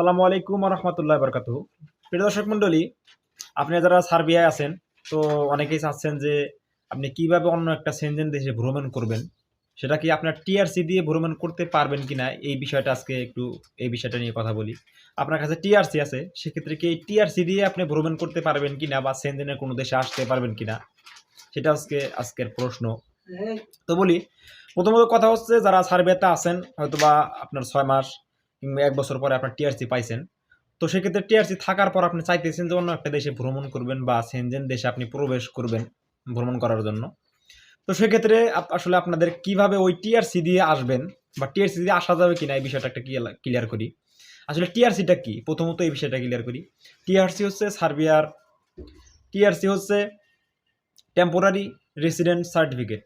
সালামু আলাইকুম রহমতুল্লাহ বরকাত প্রিয় দর্শক মন্ডলী আপনি যারা সার্বিয়ায় আছেন, তো অনেকেই চাচ্ছেন যে আপনি কীভাবে অন্য একটা সেনজেন দেশে ভ্রমণ করবেন, সেটা কি আপনার টিআরসি দিয়ে ভ্রমণ করতে পারবেন কিনা, এই বিষয়টা আজকে একটু এই বিষয়টা নিয়ে কথা বলি। আপনার কাছে টিআরসি আছে, সেক্ষেত্রে কি এই টিআরসি দিয়ে আপনি ভ্রমণ করতে পারবেন কিনা বা সেনজেনের কোনো দেশে আসতে পারবেন কিনা, সেটা আজকে, আজকের প্রশ্ন। তো বলি, প্রথমত কথা হচ্ছে যারা সার্বিয়াতে আছেন হয়তো বা আপনার ছয় মাস কিংবা এক বছর পরে আপনার টিআরসি পাইছেন, তো সেক্ষেত্রে টিআরসি থাকার পর আপনি চাইতেছেন যে অন্য একটা দেশে ভ্রমণ করবেন বা সেনজেন দেশে আপনি প্রবেশ করবেন ভ্রমণ করার জন্য। তো সেক্ষেত্রে আসলে আপনাদের কীভাবে ওই টিআরসি দিয়ে আসবেন বা টিআরসি দিয়ে আসা যাবে কিনা এই বিষয়টা একটা ক্লিয়ার করি। আসলে টিআরসিটা কি? প্রথমত এই বিষয়টা ক্লিয়ার করি। টিআরসি হচ্ছে সার্বিয়ার টিআরসি হচ্ছে টেম্পোরারি রেসিডেন্ট সার্টিফিকেট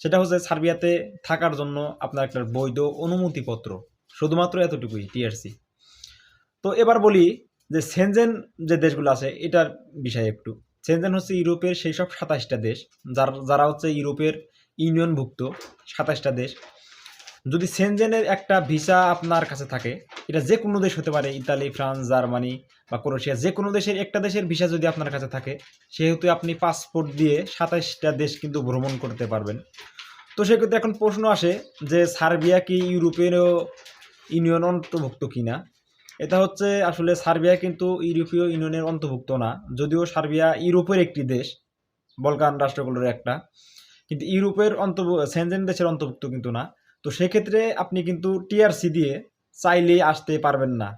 সেটা হচ্ছে সার্বিয়াতে থাকার জন্য আপনার একটা বৈধ অনুমতিপত্র। শুধুমাত্র এতটুকুই টিআরসি তো এবার বলি যে সেনজেন যে দেশগুলো আছে, এটার বিষয়ে একটু। সেনজেন হচ্ছে ইউরোপের সেই সব সাতাশটা দেশ, যার, যারা হচ্ছে ইউরোপের ইউনিয়নভুক্ত সাতাশটা দেশ। যদি সেনজেনের একটা ভিসা আপনার কাছে থাকে, এটা যে কোনো দেশ হতে পারে, ইতালি, ফ্রান্স, জার্মানি বা ক্রোয়েশিয়া, যে কোনো দেশের, একটা দেশের ভিসা যদি আপনার কাছে থাকে, সেহেতু আপনি পাসপোর্ট দিয়ে সাতাশটা দেশ কিন্তু ভ্রমণ করতে পারবেন। তো সেক্ষেত্রে এখন প্রশ্ন আসে যে সার্বিয়া কি ইউরোপের ইউনিয়ন অন্তর্ভুক্ত কিনা? এটা হচ্ছে আসলে সার্বিয়া কিন্তু ইউরোপীয় ইউনিয়নের অন্তর্ভুক্ত না, যদিও সার্বিয়া ইউরোপের একটি দেশ, বলকান রাষ্ট্রগুলোর একটা। কিন্তু ইউরোপের অন্তর্ভু, সেনজেন দেশের অন্তর্ভুক্ত কিন্তু না। তো সেক্ষেত্রে আপনি কিন্তু টিআরসি দিয়ে চাইলে আসতে পারবেন না।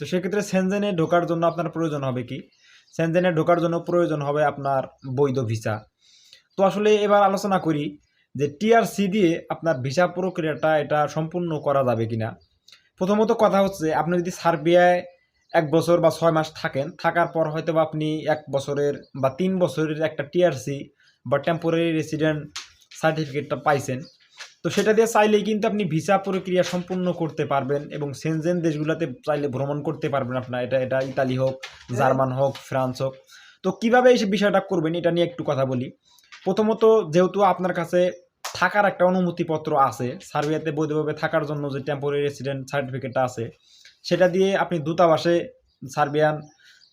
তো সেক্ষেত্রে সেনজেনে ঢোকার জন্য আপনার প্রয়োজন হবে কি? সেনজেনে ঢোকার জন্য প্রয়োজন হবে আপনার বৈধ ভিসা। তো আসলে এবার আলোচনা করি যে টিআরসি দিয়ে আপনার ভিসা প্রক্রিয়াটা এটা সম্পূর্ণ করা যাবে কিনা। প্রথমত কথা হচ্ছে আপনি যদি সার্বিয়ায় এক বছর বা ছয় মাস থাকেন, থাকার পর হয়তো বা আপনি এক বছরের বা তিন বছরের একটা টিআরসি বা টেম্পোরারি রেসিডেন্ট সার্টিফিকেটটা পাইছেন। তো সেটা দিয়ে চাইলেই কিন্তু আপনি ভিসা প্রক্রিয়া সম্পূর্ণ করতে পারবেন এবং সেনজেন দেশগুলোতে চাইলে ভ্রমণ করতে পারবেন আপনার। এটা এটা ইতালি হোক জার্মান হোক ফ্রান্স হোক। তো কীভাবে এই বিষয়টা করবেন, এটা নিয়ে একটু কথা বলি। প্রথমত যেহেতু আপনার কাছে থাকার একটা অনুমতিপত্র আছে। সার্বিয়াতে বৈধভাবে থাকার জন্য যে টেম্পোরারি রেসিডেন্ট সার্টিফিকেটটা আছে, সেটা দিয়ে আপনি দূতাবাসে, সার্বিয়ান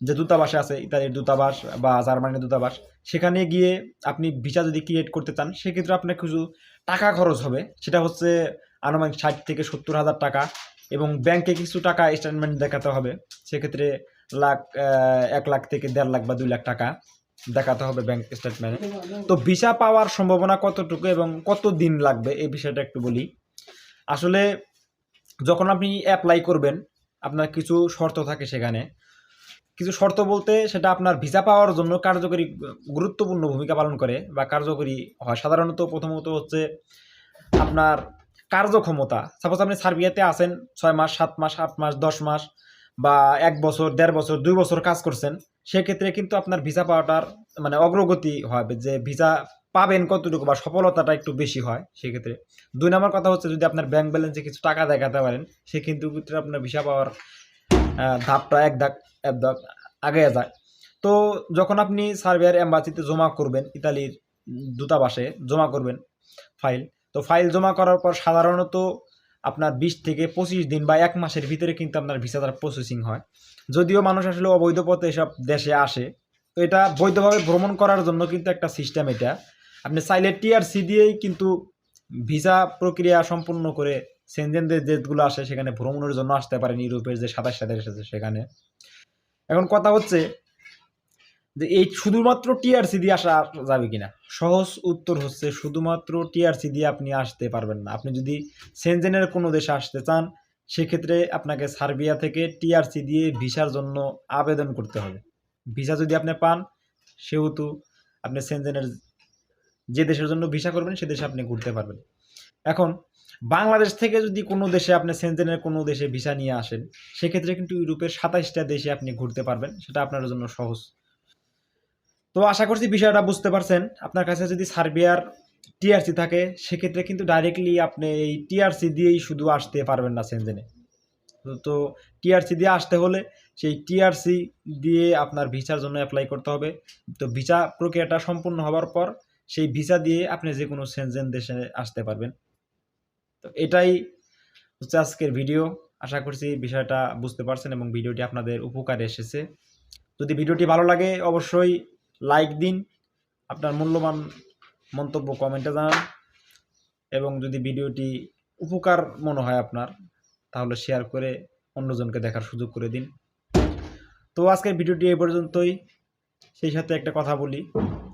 যে দূতাবাসে আছে, ইতালির দূতাবাস বা জার্মানির দূতাবাস, সেখানে গিয়ে আপনি ভিসা যদি ক্রিয়েট করতে চান, সেক্ষেত্রে আপনার কিছু টাকা খরচ হবে। সেটা হচ্ছে আনুমানিক ষাট থেকে সত্তর হাজার টাকা এবং ব্যাংকে কিছু টাকা স্টেটমেন্ট দেখাতে হবে। সেক্ষেত্রে লাখ এক লাখ থেকে দেড় লাখ বা দুই লাখ টাকা। দেখাতে হবে ব্যাংক স্টেটমেন্টে তো ভিসা পাওয়ার সম্ভাবনা কতটুকু এবং কত দিন লাগবে? এই বিষয়টা একটু বলি। আসলে যখন আপনি অ্যাপ্লাই করবেন, আপনার কিছু শর্ত থাকে সেখানে। কিছু শর্ত বলতে সেটা আপনার ভিসা পাওয়ার জন্য কার্যকরী গুরুত্বপূর্ণ ভূমিকা পালন করে বা কার্যকরী হয়। সাধারণত প্রথমত হচ্ছে আপনার কার্যক্ষমতা। সাপোজ আপনি সার্বিয়াতে আছেন, ছয় মাস, সাত মাস, আট মাস, দশ মাস বা এক বছর, দেড় বছর, দুই বছর কাজ করছেন সেক্ষেত্রে কিন্তু আপনার ভিসা পাওয়াটার মানে অগ্রগতি হবে, যে ভিসা পাবেন কতটুকু বা সফলতাটা একটু বেশি হয় সেক্ষেত্রে। দুই নম্বর কথা হচ্ছে যদি আপনার ব্যাংক ব্যালেন্সে কিছু টাকা দেখাতে পারেন সে কিন্তু ক্ষেত্রে আপনার ভিসা পাওয়ার ধাপটা এক ধাপ এক ধাপ আগে যায়। তো যখন আপনি সার্বিয়ার এম্বাসিতে জমা করবেন, ইতালির দূতাবাসে জমা করবেন ফাইল, তো ফাইল জমা করার পর সাধারণত আপনার বিশ থেকে পঁচিশ দিন বা এক মাসের ভিতরে কিন্তু আপনার ভিসাটার প্রসেসিং হয়। যদিও মানুষ আসলে অবৈধ পথে এসব দেশে আসে, তো এটা বৈধভাবে ভ্রমণ করার জন্য কিন্তু একটা সিস্টেম এটা। আপনি চাইলে টিআরসি দিয়েই কিন্তু ভিসা প্রক্রিয়া সম্পূর্ণ করে সেনজেন যে দেশগুলো আসে সেখানে ভ্রমণের জন্য আসতে পারেন, ইউরোপের যে সাতাশটা দেশ আছে সেখানে। এখন কথা হচ্ছে যে এই শুধুমাত্র টিআরসি দিয়ে আসা যাবে কিনা? সহজ উত্তর হচ্ছে শুধুমাত্র টিআরসি দিয়ে আপনি আসতে পারবেন না। আপনি যদি সেনজেনের কোনো দেশে আসতে চান, সেক্ষেত্রে আপনাকে সার্বিয়া থেকে টিআরসি দিয়ে ভিসার জন্য আবেদন করতে হবে। ভিসা যদি আপনি পান, সেহেতু আপনি সেনজেনের যে দেশের জন্য ভিসা করবেন, সে দেশে আপনি ঘুরতে পারবেন। এখন, বাংলাদেশ থেকে যদি কোনো দেশে আপনি সেনজেনের কোনো দেশে ভিসা নিয়ে আসেন, সেক্ষেত্রে কিন্তু ইউরোপের সাতাইশটা দেশে আপনি ঘুরতে পারবেন। সেটা আপনার জন্য সহজ। তো আশা করছি বিষয়টা বুঝতে পারছেন। আপনার কাছে যদি সার্বিয়ার টিআরসি থাকে, সেক্ষেত্রে কিন্তু ডাইরেক্টলি আপনি এই টিআরসি দিয়েই শুধু আসতে পারবেন না সেনজেনে তো- টিআরসি দিয়ে আসতে হলে সেই টিআরসি দিয়ে আপনার ভিসার জন্য অ্যাপ্লাই করতে হবে। তো ভিসা প্রক্রিয়াটা সম্পূর্ণ হওয়ার পর সেই ভিসা দিয়ে আপনি যে কোনো সেনজেন দেশে আসতে পারবেন। তো এটাই হচ্ছে আজকের ভিডিও আশা করছি বিষয়টা বুঝতে পারছেন এবং ভিডিওটি আপনাদের উপকারে এসেছে। যদি ভিডিওটি ভালো লাগে, অবশ্যই লাইক দিন, আপনার মূল্যবান মন্তব্য কমেন্টে জানান এবং যদি ভিডিওটি উপকার মনে হয় আপনার, তাহলে শেয়ার করে অন্যজনকে দেখার সুযোগ করে দিন। তো আজকের ভিডিওটি এই পর্যন্তই। সেই সাথে একটা কথা বলি,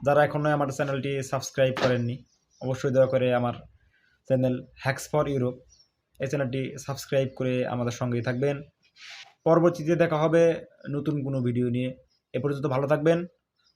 যারা এখনও আমার চ্যানেলটি সাবস্ক্রাইব করেননি, অবশ্যই দয়া করে আমার চ্যানেল হ্যাক্স ফর ইউরোপ এই চ্যানেলটি সাবস্ক্রাইব করে আমাদের সঙ্গেই থাকবেন। পরবর্তীতে দেখা হবে নতুন কোনো ভিডিও নিয়ে। এ পর্যন্ত ভালো থাকবেন।